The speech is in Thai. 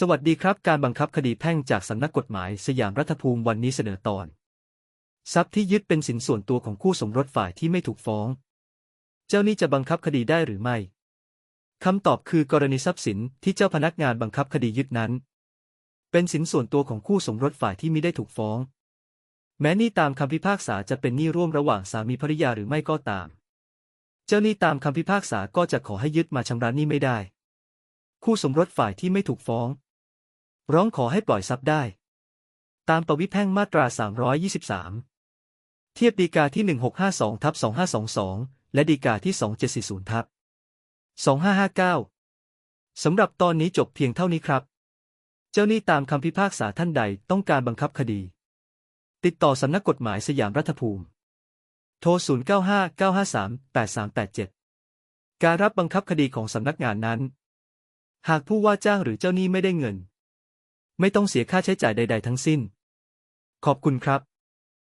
สวัสดีครับ การบังคับคดีแพ่งจากสำนักกฎหมายสยามรัฐภูมิวันนี้เสนอตอน ทรัพย์ที่ยึดเป็นสินส่วนตัวของคู่สมรสฝ่ายที่ไม่ถูกฟ้อง เจ้าหนี้จะบังคับคดีได้หรือไม่คำตอบคือกรณีทรัพย์สินที่เจ้าพนักงานบังคับคดียึดนั้น เป็นสินส่วนตัวของคู่สมรสฝ่ายที่มิได้ถูกฟ้อง แม้นี้ตามคำพิพากษาจะเป็นหนี้ร่วมระหว่างสามีภริยาหรือไม่ก็ตาม เจ้าหนี้ตามคำพิพากษาก็จะขอให้ยึดมาชำระหนี้ไม่ได้ คู่สมรสฝ่ายที่ไม่ถูกฟ้อง ร้องขอให้ปล่อยทรัพย์ได้ ตามประวิแพ่งมาตรา 323 เทียบดีกาที่ 1652ทับ2522 และดีกาที่ 2740ทับ2559 สำหรับตอนนี้จบเพียงเท่านี้ครับ เจ้าหนี้ตามคำพิพากษาท่านใดต้องการบังคับคดี ติดต่อสำนักกฎหมายสยามรัฐภูมิ โทร 0959538387 การรับบังคับคดีของสำนักงานนั้น หากผู้ว่าจ้างหรือเจ้าหนี้ไม่ได้เงิน ไม่ต้องเสียค่าใช้จ่ายใด ๆ ทั้งสิ้น ขอบคุณครับ